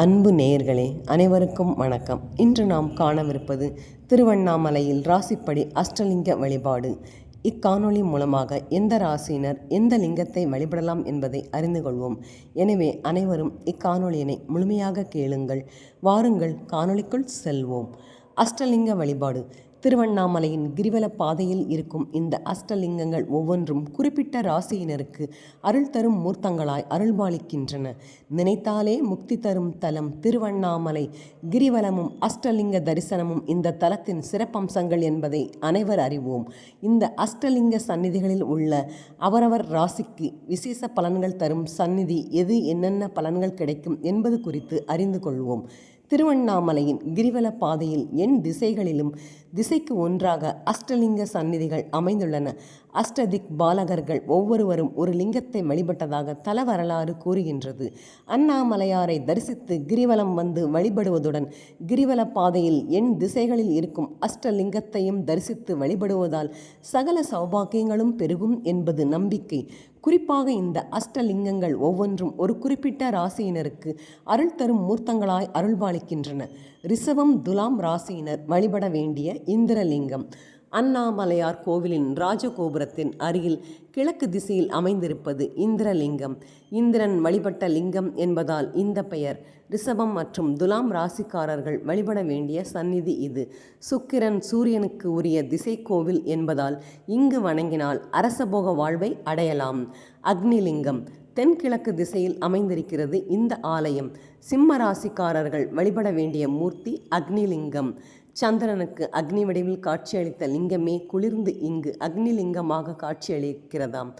அன்பு நேயர்களே அனைவருக்கும் வணக்கம். இன்று நாம் காணவிருப்பது திருவண்ணாமலையில் ராசிப்படி அஷ்டலிங்க வழிபாடு. இக்காணொளி மூலமாக எந்த ராசியினர் எந்த லிங்கத்தை வழிபடலாம் என்பதை அறிந்து கொள்வோம். எனவே அனைவரும் இக்காணொளியினை முழுமையாக கேளுங்கள். வாருங்கள் காணொளிக்குள் செல்வோம். அஷ்டலிங்க வழிபாடு. திருவண்ணாமலையின் கிரிவல பாதையில் இருக்கும் இந்த அஷ்டலிங்கங்கள் ஒவ்வொன்றும் குறிப்பிட்ட ராசியினருக்கு அருள் தரும் மூர்த்தங்களாய் அருள்பாலிக்கின்றன நினைத்தாலே முக்தி தரும் தலம் திருவண்ணாமலை. கிரிவலமும் அஷ்டலிங்க தரிசனமும் இந்த தலத்தின் சிறப்பம்சங்கள் என்பதை அனைவர் அறிவோம். இந்த அஷ்டலிங்க சந்நிதிகளில் உள்ள அவரவர் ராசிக்கு விசேஷ பலன்கள் தரும் சந்நிதி எது என்னென்ன பலன்கள் கிடைக்கும் என்பது குறித்து அறிந்து கொள்வோம். திருவண்ணாமலையின் கிரிவல பாதையில் எண் திசைகளிலும் திசைக்கு ஒன்றாக அஷ்டலிங்க சந்நிதிகள் அமைந்துள்ளன. அஷ்டதிக் பாலகர்கள் ஒவ்வொருவரும் ஒரு லிங்கத்தை வழிபட்டதாக தல வரலாறு கூறுகின்றது. அண்ணாமலையாரை தரிசித்து கிரிவலம் வந்து வழிபடுவதுடன் கிரிவல பாதையில் எண் திசைகளில் இருக்கும் அஷ்டலிங்கத்தையும் தரிசித்து வழிபடுவதால் சகல சௌபாக்கியங்களும் பெருகும் என்பது நம்பிக்கை. குறிப்பாக இந்த அஷ்டலிங்கங்கள் ஒவ்வொன்றும் ஒரு குறிப்பிட்ட ராசியினருக்கு அருள் தரும் மூர்த்தங்களாய் அருள்பாலிக்கின்றன ரிசவம் துலாம் ராசியினர் வழிபட வேண்டிய இந்திரலிங்கம். அண்ணாமலையார் கோவிலின் ராஜகோபுரத்தின் அருகில் கிழக்கு திசையில் அமைந்திருப்பது இந்திரலிங்கம். இந்திரன் வழிபட்ட லிங்கம் என்பதால் இந்த பெயர். ரிஷபம் மற்றும் துலாம் ராசிக்காரர்கள் வழிபட வேண்டிய சந்நிதி இது. சுக்கிரன் சூரியனுக்கு உரிய திசை கோவில் என்பதால் இங்கு வணங்கினால் அரசபோக வாழ்வை அடையலாம். அக்னிலிங்கம். தென்கிழக்கு திசையில் அமைந்திருக்கிறது இந்த ஆலயம். சிம்ம ராசிக்காரர்கள் வழிபட வேண்டிய மூர்த்தி அக்னிலிங்கம். சந்திரனுக்கு அக்னி வடிவில் காட்சியளித்த லிங்கமே குளிர்ந்து இங்கு அக்னிலிங்கமாக காட்சியளிக்கிறதாம்.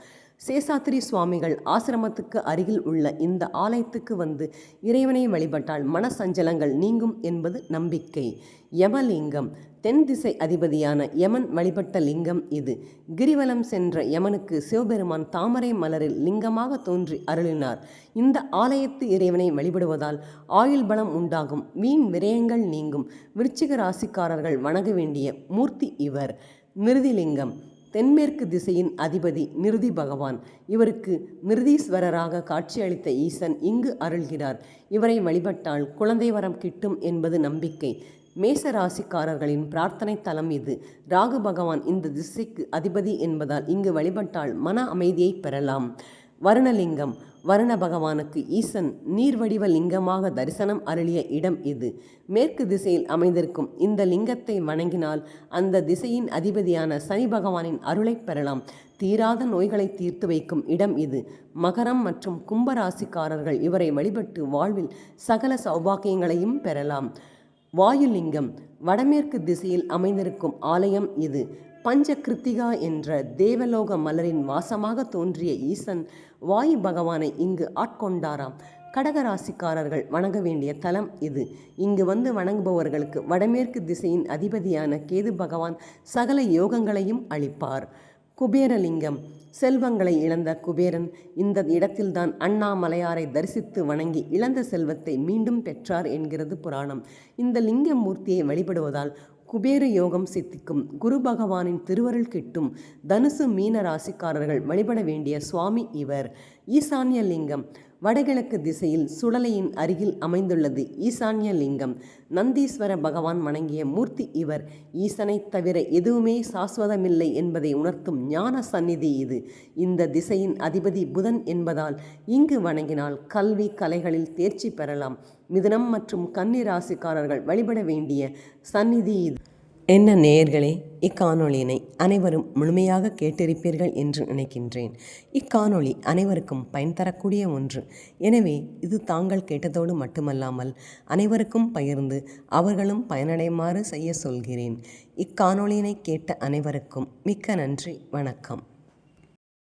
சேசாத்திரி சுவாமிகள் ஆசிரமத்துக்கு அருகில் உள்ள இந்த ஆலயத்துக்கு வந்து இறைவனை வழிபட்டால் மனசஞ்சலங்கள் நீங்கும் என்பது நம்பிக்கை. யமலிங்கம். தென் திசை அதிபதியான யமன் வழிபட்ட லிங்கம் இது. கிரிவலம் சென்ற யமனுக்கு சிவபெருமான் தாமரை மலரில் லிங்கமாக தோன்றி அருளினார். இந்த ஆலயத்து இறைவனை வழிபடுவதால் ஆயுள் பலம் உண்டாகும் வீண் விரயங்கள் நீங்கும் விருச்சிக ராசிக்காரர்கள் வணங்க வேண்டிய மூர்த்தி இவர். மிருதிலிங்கம். தென்மேற்கு திசையின் அதிபதி நிருதி பகவான். இவருக்கு நிருதீஸ்வரராக காட்சியளித்த ஈசன் இங்கு அருள்கிறார். இவரை வழிபட்டால் குழந்தை வரம் கிட்டும் என்பது நம்பிக்கை. மேச ராசிக்காரர்களின் பிரார்த்தனை தலம் இது. ராகு பகவான் இந்த திசைக்கு அதிபதி என்பதால் இங்கு வழிபட்டால் மன அமைதியை பெறலாம். வருணலிங்கம் வருண பகவானுக்கு ஈசன் நீர்வடிவ லிங்கமாக தரிசனம் அருளிய இடம் இது. மேற்கு திசையில் அமைந்திருக்கும் இந்த லிங்கத்தை வணங்கினால் அந்த திசையின் அதிபதியான சனி பகவானின் அருளை பெறலாம். தீராத நோய்களை தீர்த்து வைக்கும் இடம் இது. மகரம் மற்றும் கும்பராசிக்காரர்கள் இவரை வழிபட்டு வாழ்வில் சகல சௌபாக்கியங்களையும் பெறலாம். வாயுலிங்கம் வடமேற்கு திசையில் அமைந்திருக்கும் ஆலயம் இது. பஞ்ச கிருத்திகா என்ற தேவலோக மலரின் வாசமாக தோன்றிய ஈசன் வாயு பகவானை இங்கு ஆட்கொண்டாராம். கடகராசிக்காரர்கள் வணங்க வேண்டிய தலம் இது. இங்கு வந்து வணங்குபவர்களுக்கு வடமேற்கு திசையின் அதிபதியான கேது பகவான் சகல யோகங்களையும் அளிப்பார். குபேரலிங்கம். செல்வங்களை இழந்த குபேரன் இந்த இடத்தில்தான் அண்ணாமலையாரை தரிசித்து வணங்கி இழந்த செல்வத்தை மீண்டும் பெற்றார் என்கிறது புராணம். இந்த லிங்க மூர்த்தியை வழிபடுவதால் குபேர யோகம் சித்திக்கும். குரு பகவானின் திருவருள் கிட்டும் தனுசு மீன ராசிக்காரர்கள் வழிபட வேண்டிய சுவாமி இவர். ஈசான்ய லிங்கம். வடகிழக்கு திசையில் சுடலையின் அருகில் அமைந்துள்ளது ஈசான்ய லிங்கம். நந்தீஸ்வர பகவான் வணங்கிய மூர்த்தி இவர். ஈசனை தவிர எதுவுமே சாஸ்வதமில்லை என்பதை உணர்த்தும் ஞான சந்நிதி இது. இந்த திசையின் அதிபதி புதன் என்பதால் இங்கு வணங்கினால் கல்வி கலைகளில் தேர்ச்சி பெறலாம். மிதுனம் மற்றும் கன்னி ராசிக்காரர்கள் வழிபட வேண்டிய சந்நிதி இது. என்ன நேயர்களே இக்காணொளியினை அனைவரும் முழுமையாக கேட்டிருப்பீர்கள் என்று நினைக்கின்றேன். இக்காணொளி அனைவருக்கும் பயன் தரக்கூடிய ஒன்று. எனவே இது தாங்கள் கேட்டதோடு மட்டுமல்லாமல் அனைவருக்கும் பகிர்ந்து அவர்களும் பயனடைமாறு செய்ய சொல்கிறேன். இக்காணொளியினை கேட்ட அனைவருக்கும் மிக்க நன்றி வணக்கம்.